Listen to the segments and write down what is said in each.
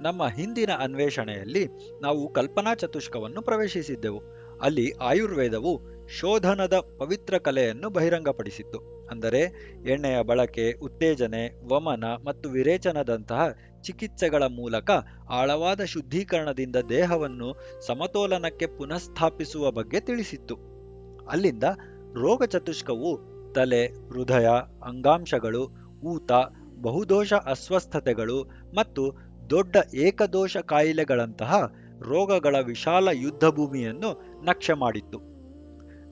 ನಮ್ಮ ಹಿಂದಿನ ಅನ್ವೇಷಣೆಯಲ್ಲಿ ನಾವು ಕಲ್ಪನಾ ಚತುಷ್ಕವನ್ನು ಪ್ರವೇಶಿಸಿದ್ದೆವು. ಅಲ್ಲಿ ಆಯುರ್ವೇದವು ಶೋಧನದ ಪವಿತ್ರ ಕಲೆಯನ್ನು ಬಹಿರಂಗಪಡಿಸಿತ್ತು. ಅಂದರೆ ಎಣ್ಣೆಯ ಬಳಕೆ, ಉತ್ತೇಜನೆ, ವಮನ ಮತ್ತು ವಿರೇಚನದಂತಹ ಚಿಕಿತ್ಸೆಗಳ ಮೂಲಕ ಆಳವಾದ ಶುದ್ಧೀಕರಣದಿಂದ ದೇಹವನ್ನು ಸಮತೋಲನಕ್ಕೆ ಪುನಃಸ್ಥಾಪಿಸುವ ಬಗ್ಗೆ ತಿಳಿಸಿತ್ತು. ಅಲ್ಲಿಂದ ರೋಗ ಚತುಷ್ಕವು ತಲೆ, ಹೃದಯ, ಅಂಗಾಂಶಗಳು, ಊತ, ಬಹುದೋಷ ಅಸ್ವಸ್ಥತೆಗಳು ಮತ್ತು ದೊಡ್ಡ ಏಕದೋಷ ಕಾಯಿಲೆಗಳಂತಹ ರೋಗಗಳ ವಿಶಾಲ ಯುದ್ಧಭೂಮಿಯನ್ನು ನಕ್ಷೆ ಮಾಡಿತ್ತು.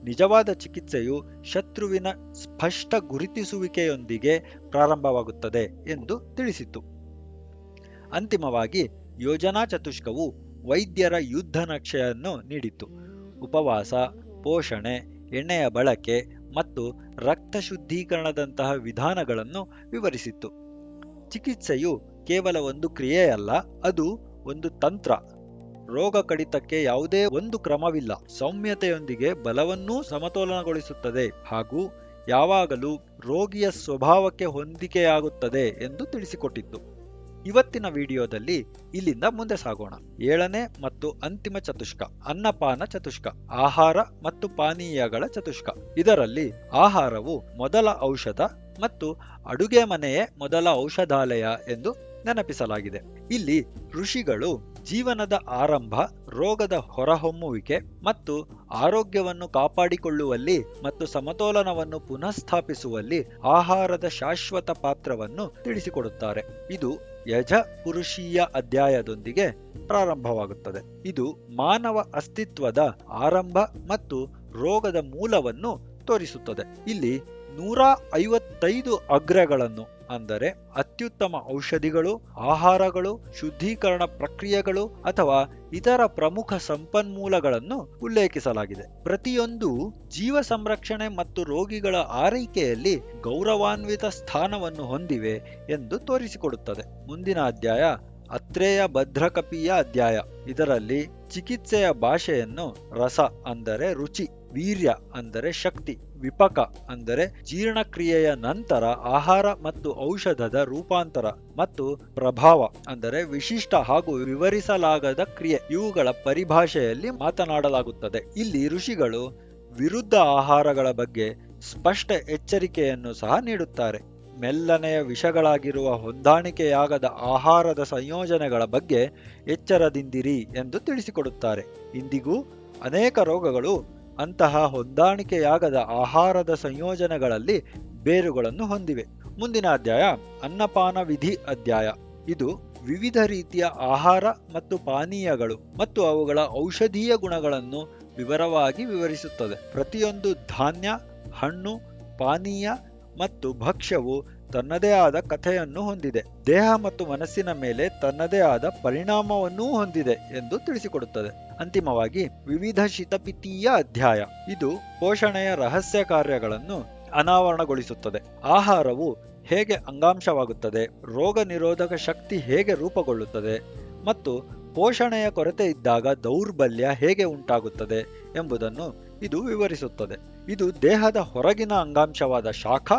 ನಿಜವಾದ ಚಿಕಿತ್ಸೆಯು ಶತ್ರುವಿನ ಸ್ಪಷ್ಟ ಗುರುತಿಸುವಿಕೆಯೊಂದಿಗೆ ಪ್ರಾರಂಭವಾಗುತ್ತದೆ ಎಂದು ತಿಳಿಸಿತು ಅಂತಿಮವಾಗಿ ಯೋಜನಾ ಚತುಷ್ಕವು ವೈದ್ಯರ ಯುದ್ಧ ನಕ್ಷೆಯನ್ನು ನೀಡಿತು ಉಪವಾಸ, ಪೋಷಣೆ, ಎಣ್ಣೆಯ ಬಳಕೆ ಮತ್ತು ರಕ್ತ ಶುದ್ಧೀಕರಣದಂತಹ ವಿಧಾನಗಳನ್ನು ವಿವರಿಸಿತ್ತು. ಚಿಕಿತ್ಸೆಯು ಕೇವಲ ಒಂದು ಕ್ರಿಯೆಯಲ್ಲ ಅದು ಒಂದು ತಂತ್ರ. ರೋಗ ಕಡಿತಕ್ಕೆ ಯಾವುದೇ ಒಂದು ಕ್ರಮವಿಲ್ಲ. ಸೌಮ್ಯತೆಯೊಂದಿಗೆ ಬಲವನ್ನೂ ಸಮತೋಲನಗೊಳಿಸುತ್ತದೆ ಹಾಗೂ ಯಾವಾಗಲೂ ರೋಗಿಯ ಸ್ವಭಾವಕ್ಕೆ ಹೊಂದಿಕೆಯಾಗುತ್ತದೆ ಎಂದು ತಿಳಿಸಿಕೊಟ್ಟಿತ್ತು. ಇವತ್ತಿನ ವಿಡಿಯೋದಲ್ಲಿ ಇಲ್ಲಿಂದ ಮುಂದೆ ಸಾಗೋಣ. ಏಳನೇ ಮತ್ತು ಅಂತಿಮ ಚತುಷ್ಕ, ಅನ್ನಪಾನ ಚತುಷ್ಕ, ಆಹಾರ ಮತ್ತು ಪಾನೀಯಗಳ ಚತುಷ್ಕ. ಇದರಲ್ಲಿ ಆಹಾರವು ಮೊದಲ ಔಷಧ ಮತ್ತು ಅಡುಗೆ ಮನೆಯೇ ಮೊದಲ ಔಷಧಾಲಯ ಎಂದು ನೆನಪಿಸಲಾಗಿದೆ. ಇಲ್ಲಿ ಋಷಿಗಳು ಜೀವನದ ಆರಂಭ, ರೋಗದ ಹೊರಹೊಮ್ಮುವಿಕೆ ಮತ್ತು ಆರೋಗ್ಯವನ್ನು ಕಾಪಾಡಿಕೊಳ್ಳುವಲ್ಲಿ ಮತ್ತು ಸಮತೋಲನವನ್ನು ಪುನಃಸ್ಥಾಪಿಸುವಲ್ಲಿ ಆಹಾರದ ಶಾಶ್ವತ ಪಾತ್ರವನ್ನು ತಿಳಿಸಿಕೊಡುತ್ತಾರೆ. ಇದು ಯಜ ಪುರುಷೀಯ ಅಧ್ಯಾಯದೊಂದಿಗೆ ಪ್ರಾರಂಭವಾಗುತ್ತದೆ. ಇದು ಮಾನವ ಅಸ್ತಿತ್ವದ ಆರಂಭ ಮತ್ತು ರೋಗದ ಮೂಲವನ್ನು ತೋರಿಸುತ್ತದೆ. ಇಲ್ಲಿ ನೂರ ಐವತ್ತೈದು ಅಗ್ರಗಳನ್ನು ಅಂದರೆ ಅತ್ಯುತ್ತಮ ಔಷಧಿಗಳು, ಆಹಾರಗಳು, ಶುದ್ಧೀಕರಣ ಪ್ರಕ್ರಿಯೆಗಳು ಅಥವಾ ಇತರ ಪ್ರಮುಖ ಸಂಪನ್ಮೂಲಗಳನ್ನು ಉಲ್ಲೇಖಿಸಲಾಗಿದೆ. ಪ್ರತಿಯೊಂದು ಜೀವ ಸಂರಕ್ಷಣೆ ಮತ್ತು ರೋಗಿಗಳ ಆರೈಕೆಯಲ್ಲಿ ಗೌರವಾನ್ವಿತ ಸ್ಥಾನವನ್ನು ಹೊಂದಿವೆ ಎಂದು ತೋರಿಸಿಕೊಡುತ್ತದೆ. ಮುಂದಿನ ಅಧ್ಯಾಯ, ಅತ್ರೇಯ ಭದ್ರಕಪಿಯ ಅಧ್ಯಾಯ. ಇದರಲ್ಲಿ ಚಿಕಿತ್ಸೆಯ ಭಾಷೆಯನ್ನು ರಸ ಅಂದರೆ ರುಚಿ ವೀರ್ಯ ಅಂದರೆ ಶಕ್ತಿ, ವಿಪಕ ಅಂದರೆ ಜೀರ್ಣಕ್ರಿಯೆಯ ನಂತರ ಆಹಾರ ಮತ್ತು ಔಷಧದ ರೂಪಾಂತರ ಮತ್ತು ಪ್ರಭಾವ ಅಂದರೆ ವಿಶಿಷ್ಟ ಹಾಗೂ ವಿವರಿಸಲಾಗದ ಕ್ರಿಯೆ. ಇವುಗಳ ಪರಿಭಾಷೆಯಲ್ಲಿ ಮಾತನಾಡಲಾಗುತ್ತದೆ. ಇಲ್ಲಿ ಋಷಿಗಳು ವಿರುದ್ಧ ಆಹಾರಗಳ ಬಗ್ಗೆ ಸ್ಪಷ್ಟ ಎಚ್ಚರಿಕೆಯನ್ನು ಸಹ ನೀಡುತ್ತಾರೆ. ಮೆಲ್ಲನೆಯ ವಿಷಗಳಾಗಿರುವ ಹೊಂದಾಣಿಕೆಯಾಗದ ಆಹಾರದ ಸಂಯೋಜನೆಗಳ ಬಗ್ಗೆ ಎಚ್ಚರದಿಂದಿರಿ ಎಂದು ತಿಳಿಸಿಕೊಡುತ್ತಾರೆ. ಇಂದಿಗೂ ಅನೇಕ ರೋಗಗಳು ಅಂತಹ ಹೊಂದಾಣಿಕೆಯಾಗದ ಆಹಾರದ ಸಂಯೋಜನೆಗಳಲ್ಲಿ ಬೇರುಗಳನ್ನು ಹೊಂದಿವೆ. ಮುಂದಿನ ಅಧ್ಯಾಯ, ಅನ್ನಪಾನ ವಿಧಿ ಅಧ್ಯಾಯ. ಇದು ವಿವಿಧ ರೀತಿಯ ಆಹಾರ ಮತ್ತು ಪಾನೀಯಗಳು ಮತ್ತು ಅವುಗಳ ಔಷಧೀಯ ಗುಣಗಳನ್ನು ವಿವರವಾಗಿ ವಿವರಿಸುತ್ತದೆ. ಪ್ರತಿಯೊಂದು ಧಾನ್ಯ, ಹಣ್ಣು, ಪಾನೀಯ ಮತ್ತು ಭಕ್ಷ್ಯವು ತನ್ನದೇ ಆದ ಕಥೆಯನ್ನು ಹೊಂದಿದೆ. ದೇಹ ಮತ್ತು ಮನಸ್ಸಿನ ಮೇಲೆ ತನ್ನದೇ ಆದ ಪರಿಣಾಮವನ್ನೂ ಹೊಂದಿದೆ ಎಂದು ತಿಳಿಸಿಕೊಡುತ್ತದೆ. ಅಂತಿಮವಾಗಿ ವಿವಿಧ ಶಿತಪಿತೀಯ ಅಧ್ಯಾಯ. ಇದು ಪೋಷಣೆಯ ರಹಸ್ಯ ಕಾರ್ಯಗಳನ್ನು ಅನಾವರಣಗೊಳಿಸುತ್ತದೆ. ಆಹಾರವು ಹೇಗೆ ಅಂಗಾಂಶವಾಗುತ್ತದೆ? ರೋಗ ನಿರೋಧಕ ಶಕ್ತಿ ಹೇಗೆ ರೂಪುಗೊಳ್ಳುತ್ತದೆ? ಮತ್ತು ಪೋಷಣೆಯ ಕೊರತೆ ಇದ್ದಾಗ ದೌರ್ಬಲ್ಯ ಹೇಗೆ ಉಂಟಾಗುತ್ತದೆ ಎಂಬುದನ್ನು ಇದು ವಿವರಿಸುತ್ತದೆ. ಇದು ದೇಹದ ಹೊರಗಿನ ಅಂಗಾಂಶವಾದ ಶಾಖ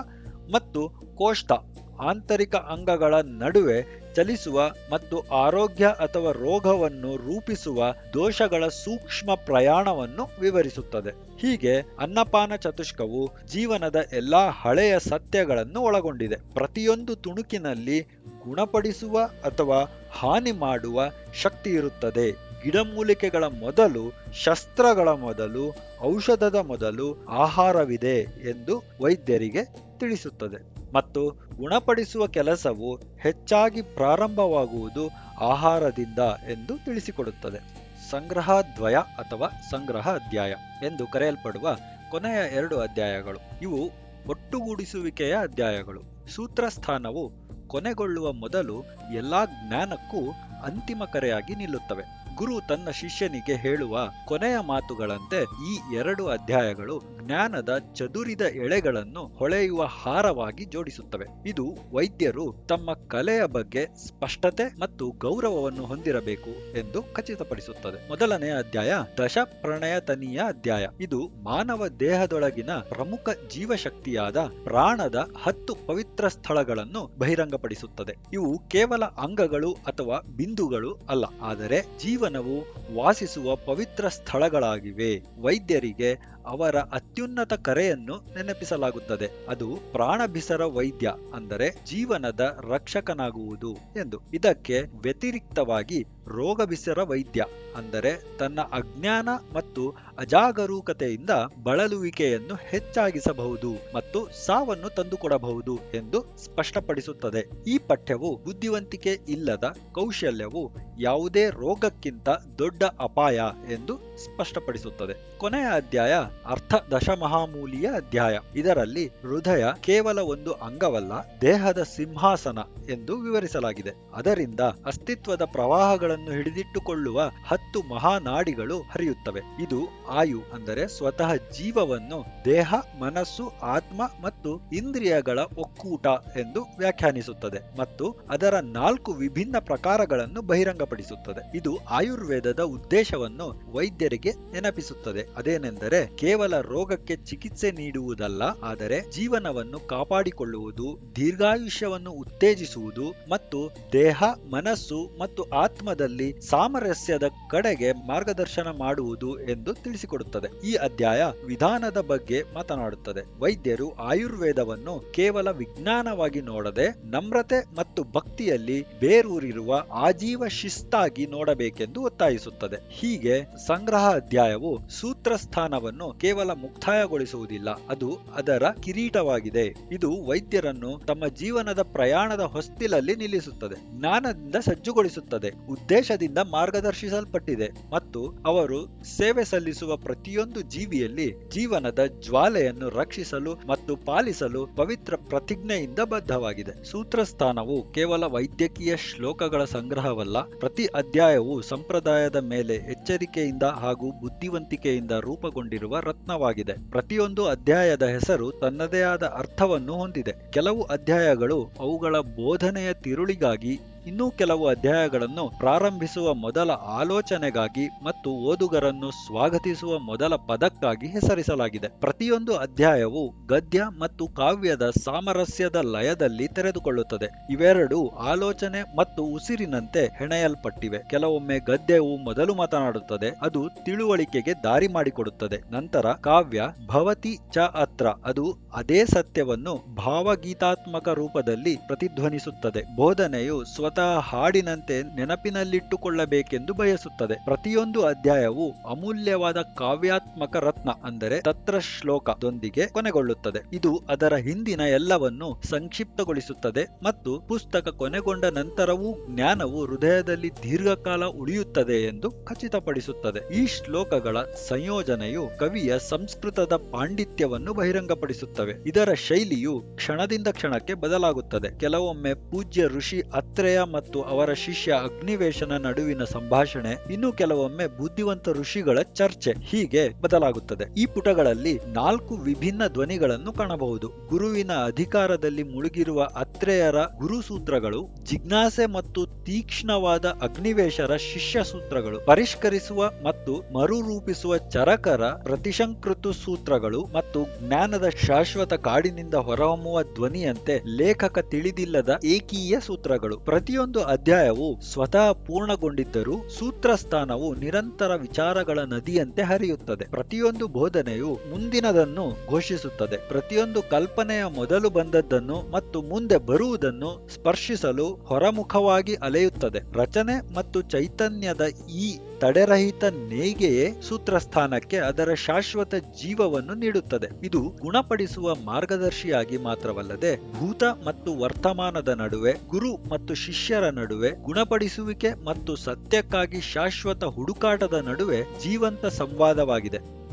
ಮತ್ತು ಕೋಷ್ಠ ಆಂತರಿಕ ಅಂಗಗಳ ನಡುವೆ ಚಲಿಸುವ ಮತ್ತು ಆರೋಗ್ಯ ಅಥವಾ ರೋಗವನ್ನು ರೂಪಿಸುವ ದೋಷಗಳ ಸೂಕ್ಷ್ಮ ಪ್ರಯಾಣವನ್ನು ವಿವರಿಸುತ್ತದೆ. ಹೀಗೆ ಅನ್ನಪಾನ ಚತುಷ್ಕವು ಜೀವನದ ಎಲ್ಲಾ ಹಳೆಯ ಸತ್ಯಗಳನ್ನು ಒಳಗೊಂಡಿದೆ. ಪ್ರತಿಯೊಂದು ತುಣುಕಿನಲ್ಲಿ ಗುಣಪಡಿಸುವ ಅಥವಾ ಹಾನಿ ಮಾಡುವ ಶಕ್ತಿ ಇರುತ್ತದೆ. ಗಿಡಮೂಲಿಕೆಗಳ ಮೊದಲು, ಶಸ್ತ್ರಗಳ ಮೊದಲು, ಔಷಧದ ಮೊದಲು ಆಹಾರವಿದೆ ಎಂದು ವೈದ್ಯರಿಗೆ ತಿಳಿಸುತ್ತದೆ. ಮತ್ತು ಗುಣಪಡಿಸುವ ಕೆಲಸವು ಹೆಚ್ಚಾಗಿ ಪ್ರಾರಂಭವಾಗುವುದು ಆಹಾರದಿಂದ ಎಂದು ತಿಳಿಸಿಕೊಡುತ್ತದೆ. ಸಂಗ್ರಹ ದ್ವಯ ಅಥವಾ ಸಂಗ್ರಹ ಅಧ್ಯಾಯ ಎಂದು ಕರೆಯಲ್ಪಡುವ ಕೊನೆಯ ಎರಡು ಅಧ್ಯಾಯಗಳು. ಇವು ಒಟ್ಟುಗೂಡಿಸುವಿಕೆಯ ಅಧ್ಯಾಯಗಳು. ಸೂತ್ರಸ್ಥಾನವು ಕೊನೆಗೊಳ್ಳುವ ಮೊದಲು ಎಲ್ಲಾ ಜ್ಞಾನಕ್ಕೂ ಅಂತಿಮ ಕರೆಯಾಗಿ ನಿಲ್ಲುತ್ತವೆ. ಗುರು ತನ್ನ ಶಿಷ್ಯನಿಗೆ ಹೇಳುವ ಕೊನೆಯ ಮಾತುಗಳಂತೆ ಈ ಎರಡು ಅಧ್ಯಾಯಗಳು ಜ್ಞಾನದ ಚದುರಿದ ಎಳೆಗಳನ್ನು ಹೊಳೆಯುವ ಹಾರವಾಗಿ ಜೋಡಿಸುತ್ತವೆ. ಇದು ವೈದ್ಯರು ತಮ್ಮ ಕಲೆಯ ಬಗ್ಗೆ ಸ್ಪಷ್ಟತೆ ಮತ್ತು ಗೌರವವನ್ನು ಹೊಂದಿರಬೇಕು ಎಂದು ಖಚಿತಪಡಿಸುತ್ತದೆ. ಮೊದಲನೆಯ ಅಧ್ಯಾಯ ದಶ ಪ್ರಣಯತನೀಯ ಅಧ್ಯಾಯ. ಇದು ಮಾನವ ದೇಹದೊಳಗಿನ ಪ್ರಮುಖ ಜೀವಶಕ್ತಿಯಾದ ಪ್ರಾಣದ ಹತ್ತು ಪವಿತ್ರ ಸ್ಥಳಗಳನ್ನು ಬಹಿರಂಗಪಡಿಸುತ್ತದೆ. ಇವು ಕೇವಲ ಅಂಗಗಳು ಅಥವಾ ಬಿಂದುಗಳು ಅಲ್ಲ, ಆದರೆ ಜೀವನವು ವಾಸಿಸುವ ಪವಿತ್ರ ಸ್ಥಳಗಳಾಗಿವೆ. ವೈದ್ಯರಿಗೆ ಅವರ ಅತ್ಯುನ್ನತ ಕರೆಯನ್ನು ನೆನಪಿಸಲಾಗುತ್ತದೆ. ಅದು ಪ್ರಾಣಭಿಸರ ವೈದ್ಯ ಅಂದರೆ ಜೀವನದ ರಕ್ಷಕನಾಗುವುದು ಎಂದು. ಇದಕ್ಕೆ ವ್ಯತಿರಿಕ್ತವಾಗಿ ರೋಗಭಿಸರ ವೈದ್ಯ ಅಂದರೆ ತನ್ನ ಅಜ್ಞಾನ ಮತ್ತು ಅಜಾಗರೂಕತೆಯಿಂದ ಬಳಲುವಿಕೆಯನ್ನು ಹೆಚ್ಚಾಗಿಸಬಹುದು ಮತ್ತು ಸಾವನ್ನು ತಂದುಕೊಡಬಹುದು ಎಂದು ಸ್ಪಷ್ಟಪಡಿಸುತ್ತದೆ. ಈ ಪಠ್ಯವು ಬುದ್ಧಿವಂತಿಕೆ ಇಲ್ಲದ ಕೌಶಲ್ಯವು ಯಾವುದೇ ರೋಗಕ್ಕಿಂತ ದೊಡ್ಡ ಅಪಾಯ ಎಂದು ಸ್ಪಷ್ಟಪಡಿಸುತ್ತದೆ. ಕೊನೆಯ ಅಧ್ಯಾಯ ಅರ್ಥ ದಶಮಹಾಮೂಲಿಯ ಅಧ್ಯಾಯ. ಇದರಲ್ಲಿ ಹೃದಯ ಕೇವಲ ಒಂದು ಅಂಗವಲ್ಲ, ದೇಹದ ಸಿಂಹಾಸನ ಎಂದು ವಿವರಿಸಲಾಗಿದೆ. ಅದರಿಂದ ಅಸ್ತಿತ್ವದ ಪ್ರವಾಹಗಳನ್ನು ಹಿಡಿದಿಟ್ಟುಕೊಳ್ಳುವ ಹತ್ತು ಮಹಾನಾಡಿಗಳು ಹರಿಯುತ್ತವೆ. ಇದು ಆಯು ಅಂದರೆ ಸ್ವತಃ ಜೀವವನ್ನು ದೇಹ, ಮನಸ್ಸು, ಆತ್ಮ ಮತ್ತು ಇಂದ್ರಿಯಗಳ ಒಕ್ಕೂಟ ಎಂದು ವ್ಯಾಖ್ಯಾನಿಸುತ್ತದೆ ಮತ್ತು ಅದರ ನಾಲ್ಕು ವಿಭಿನ್ನ ಪ್ರಕಾರಗಳನ್ನು ಬಹಿರಂಗಪಡಿಸುತ್ತದೆ. ಇದು ಆಯುರ್ವೇದದ ಉದ್ದೇಶವನ್ನು ವೈದ್ಯರಿಗೆ ನೆನಪಿಸುತ್ತದೆ. ಅದೇನೆಂದರೆ ಕೇವಲ ರೋಗಕ್ಕೆ ಚಿಕಿತ್ಸೆ ನೀಡುವುದಲ್ಲ, ಆದರೆ ಜೀವನವನ್ನು ಕಾಪಾಡಿಕೊಳ್ಳುವುದು, ದೀರ್ಘಾಯುಷ್ಯವನ್ನು ಉತ್ತೇಜಿಸುವುದು ಮತ್ತು ದೇಹ, ಮನಸ್ಸು ಮತ್ತು ಆತ್ಮದಲ್ಲಿ ಸಾಮರಸ್ಯದ ಕಡೆಗೆ ಮಾರ್ಗದರ್ಶನ ಮಾಡುವುದು ಎಂದು ತಿಳಿಸಿಕೊಡುತ್ತದೆ. ಈ ಅಧ್ಯಾಯ ವಿಧಾನದ ಬಗ್ಗೆ ಮಾತನಾಡುತ್ತದೆ. ವೈದ್ಯರು ಆಯುರ್ವೇದವನ್ನು ಕೇವಲ ವಿಜ್ಞಾನವಾಗಿ ನೋಡದೆ, ನಮ್ರತೆ ಮತ್ತು ಭಕ್ತಿಯಲ್ಲಿ ಬೇರೂರಿರುವ ಆಜೀವ ಶಿಸ್ತಾಗಿ ನೋಡಬೇಕೆಂದು ಒತ್ತಾಯಿಸುತ್ತದೆ. ಹೀಗೆ ಸಂಗ್ರಹ ಅಧ್ಯಾಯವು ಸೂತ್ರ ಸ್ಥಾನವನ್ನು ಕೇವಲ ಮುಕ್ತಾಯಗೊಳಿಸುವುದಿಲ್ಲ. ಅದು ಅದರ ಕಿರೀಟವಾಗಿದೆ. ಇದು ವೈದ್ಯರನ್ನು ತಮ್ಮ ಜೀವನದ ಪ್ರಯಾಣದ ಹೊಸ್ತಿಲಲ್ಲಿ ನಿಲ್ಲಿಸುತ್ತದೆ. ಜ್ಞಾನದಿಂದ ಸಜ್ಜುಗೊಳಿಸುತ್ತದೆ. ಉದ್ದೇಶದಿಂದ ಮಾರ್ಗದರ್ಶಿಸಲ್ಪಟ್ಟಿದೆ. ಮತ್ತು ಅವರು ಸೇವೆ ಸಲ್ಲಿಸುವ ಪ್ರತಿಯೊಂದು ಜೀವಿಯಲ್ಲಿ ಜೀವನದ ಜ್ವಾಲೆಯನ್ನು ರಕ್ಷಿಸಲು ಮತ್ತು ಪಾಲಿಸಲು ಪವಿತ್ರ ಪ್ರತಿಜ್ಞೆಯಿಂದ ಬದ್ಧವಾಗಿದೆ. ಸೂತ್ರಸ್ಥಾನವು ಕೇವಲ ವೈದ್ಯಕೀಯ ಶ್ಲೋಕಗಳ ಸಂಗ್ರಹವಲ್ಲ. ಪ್ರತಿ ಅಧ್ಯಾಯವು ಸಂಪ್ರದಾಯದ ಮೇಲೆ ಎಚ್ಚರಿಕೆಯಿಂದ ಹಾಗೂ ಬುದ್ಧಿವಂತಿಕೆಯಿಂದ ರೂಪುಗೊಂಡಿರುವ ರತ್ನವಾಗಿದೆ. ಪ್ರತಿಯೊಂದು ಅಧ್ಯಾಯದ ಹೆಸರು ತನ್ನದೇ ಆದ ಅರ್ಥವನ್ನು ಹೊಂದಿದೆ. ಕೆಲವು ಅಧ್ಯಾಯಗಳು ಅವುಗಳ ಬೋಧನೆಯ ತಿರುಳಿಗಾಗಿ ಇನ್ನೂ ಕೆಲವು ಅಧ್ಯಾಯಗಳನ್ನು ಪ್ರಾರಂಭಿಸುವ ಮೊದಲ ಆಲೋಚನೆಗಾಗಿ ಮತ್ತು ಓದುಗರನ್ನು ಸ್ವಾಗತಿಸುವ ಮೊದಲ ಪದಕ್ಕಾಗಿ ಹೆಸರಿಸಲಾಗಿದೆ. ಪ್ರತಿಯೊಂದು ಅಧ್ಯಾಯವು ಗದ್ಯ ಮತ್ತು ಕಾವ್ಯದ ಸಾಮರಸ್ಯದ ಲಯದಲ್ಲಿ ತೆರೆದುಕೊಳ್ಳುತ್ತದೆ. ಇವೆರಡು ಆಲೋಚನೆ ಮತ್ತು ಉಸಿರಿನಂತೆ ಹೆಣೆಯಲ್ಪಟ್ಟಿವೆ. ಕೆಲವೊಮ್ಮೆ ಗದ್ಯವು ಮೊದಲು ಮಾತನಾಡುತ್ತದೆ, ಅದು ತಿಳುವಳಿಕೆಗೆ ದಾರಿ ಮಾಡಿಕೊಡುತ್ತದೆ. ನಂತರ ಕಾವ್ಯ ಭವತಿ ಚ ಅತ್ರ, ಅದು ಅದೇ ಸತ್ಯವನ್ನು ಭಾವಗೀತಾತ್ಮಕ ರೂಪದಲ್ಲಿ ಪ್ರತಿಧ್ವನಿಸುತ್ತದೆ. ಬೋಧನೆಯು ಸ್ವತಃ ಹಾಡಿನಂತೆ ನೆನಪಿನಲ್ಲಿಟ್ಟುಕೊಳ್ಳಬೇಕೆಂದು ಬಯಸುತ್ತದೆ. ಪ್ರತಿಯೊಂದು ಅಧ್ಯಾಯವು ಅಮೂಲ್ಯವಾದ ಕಾವ್ಯಾತ್ಮಕ ರತ್ನ ಅಂದರೆ ತತ್ರ ಶ್ಲೋಕದೊಂದಿಗೆ ಕೊನೆಗೊಳ್ಳುತ್ತದೆ. ಇದು ಅದರ ಹಿಂದಿನ ಎಲ್ಲವನ್ನು ಸಂಕ್ಷಿಪ್ತಗೊಳಿಸುತ್ತದೆ ಮತ್ತು ಪುಸ್ತಕ ಕೊನೆಗೊಂಡ ನಂತರವೂ ಜ್ಞಾನವು ಹೃದಯದಲ್ಲಿ ದೀರ್ಘಕಾಲ ಉಳಿಯುತ್ತದೆ ಎಂದು ಖಚಿತಪಡಿಸುತ್ತದೆ. ಈ ಶ್ಲೋಕಗಳ ಸಂಯೋಜನೆಯು ಕವಿಯ ಸಂಸ್ಕೃತದ ಪಾಂಡಿತ್ಯವನ್ನು ಬಹಿರಂಗಪಡಿಸುತ್ತವೆ. ಇದರ ಶೈಲಿಯು ಕ್ಷಣದಿಂದ ಕ್ಷಣಕ್ಕೆ ಬದಲಾಗುತ್ತದೆ. ಕೆಲವೊಮ್ಮೆ ಪೂಜ್ಯ ಋಷಿ ಅತ್ರೇಯ ಮತ್ತು ಅವರ ಶಿಷ್ಯ ಅಗ್ನಿವೇಶನ ನಡುವಿನ ಸಂಭಾಷಣೆ ಇನ್ನು ಕೆಲವೊಮ್ಮೆ ಬುದ್ಧಿವಂತ ಋಷಿಗಳ ಚರ್ಚೆ ಹೀಗೆ ಬದಲಾಗುತ್ತದೆ. ಈ ಪುಟಗಳಲ್ಲಿ ನಾಲ್ಕು ವಿಭಿನ್ನ ಧ್ವನಿಗಳನ್ನು ಕಾಣಬಹುದು. ಗುರುವಿನ ಅಧಿಕಾರದಲ್ಲಿ ಮುಳುಗಿರುವ ಅತ್ರೇಯರ ಗುರುಸೂತ್ರಗಳು, ಜಿಜ್ಞಾಸೆ ಮತ್ತು ತೀಕ್ಷ್ಣವಾದ ಅಗ್ನಿವೇಶರ ಶಿಷ್ಯ ಸೂತ್ರಗಳು, ಪರಿಷ್ಕರಿಸುವ ಮತ್ತು ಮರುರೂಪಿಸುವ ಚರಕರ ಪ್ರತಿಶಂಕೃತು ಸೂತ್ರಗಳು ಮತ್ತು ಜ್ಞಾನದ ಶಾಶ್ವತ ಕಾಡಿನಿಂದ ಹೊರಹೊಮ್ಮುವ ಧ್ವನಿಯಂತೆ ಲೇಖಕ ತಿಳಿದಿಲ್ಲದ ಏಕೀಯ ಸೂತ್ರಗಳು. ಪ್ರತಿಯೊಂದು ಅಧ್ಯಾಯವು ಸ್ವತಃ ಪೂರ್ಣಗೊಂಡಿದ್ದರೂ ಸೂತ್ರ ಸ್ಥಾನವು ನಿರಂತರ ವಿಚಾರಗಳ ನದಿಯಂತೆ ಹರಿಯುತ್ತದೆ. ಪ್ರತಿಯೊಂದು ಬೋಧನೆಯು ಮುಂದಿನದನ್ನು ಘೋಷಿಸುತ್ತದೆ. ಪ್ರತಿಯೊಂದು ಕಲ್ಪನೆಯ ಮೊದಲು ಬಂದದ್ದನ್ನು ಮತ್ತು ಮುಂದೆ ಬರುವುದನ್ನು ಸ್ಪರ್ಶಿಸಲು ಹೊರಮುಖವಾಗಿ ಅಲೆಯುತ್ತದೆ. ರಚನೆ ಮತ್ತು ಚೈತನ್ಯದ ಈ ತಡೆರಹಿತ ನೇಯ್ಗೆಯೇ ಸೂತ್ರಸ್ಥಾನಕ್ಕೆ ಅದರ ಶಾಶ್ವತ ಜೀವವನ್ನು ನೀಡುತ್ತದೆ. ಇದು ಗುಣಪಡಿಸುವ ಮಾರ್ಗದರ್ಶಿಯಾಗಿ ಮಾತ್ರವಲ್ಲದೆ ಭೂತ ಮತ್ತು ವರ್ತಮಾನದ ನಡುವೆ, ಗುರು ಮತ್ತು ಶಿಷ್ಯರ ನಡುವೆ, ಗುಣಪಡಿಸುವಿಕೆ ಮತ್ತು ಸತ್ಯಕ್ಕಾಗಿ ಶಾಶ್ವತ ಹುಡುಕಾಟದ ನಡುವೆ ಜೀವಂತ ಸಂವಾದವಾಗಿದೆ.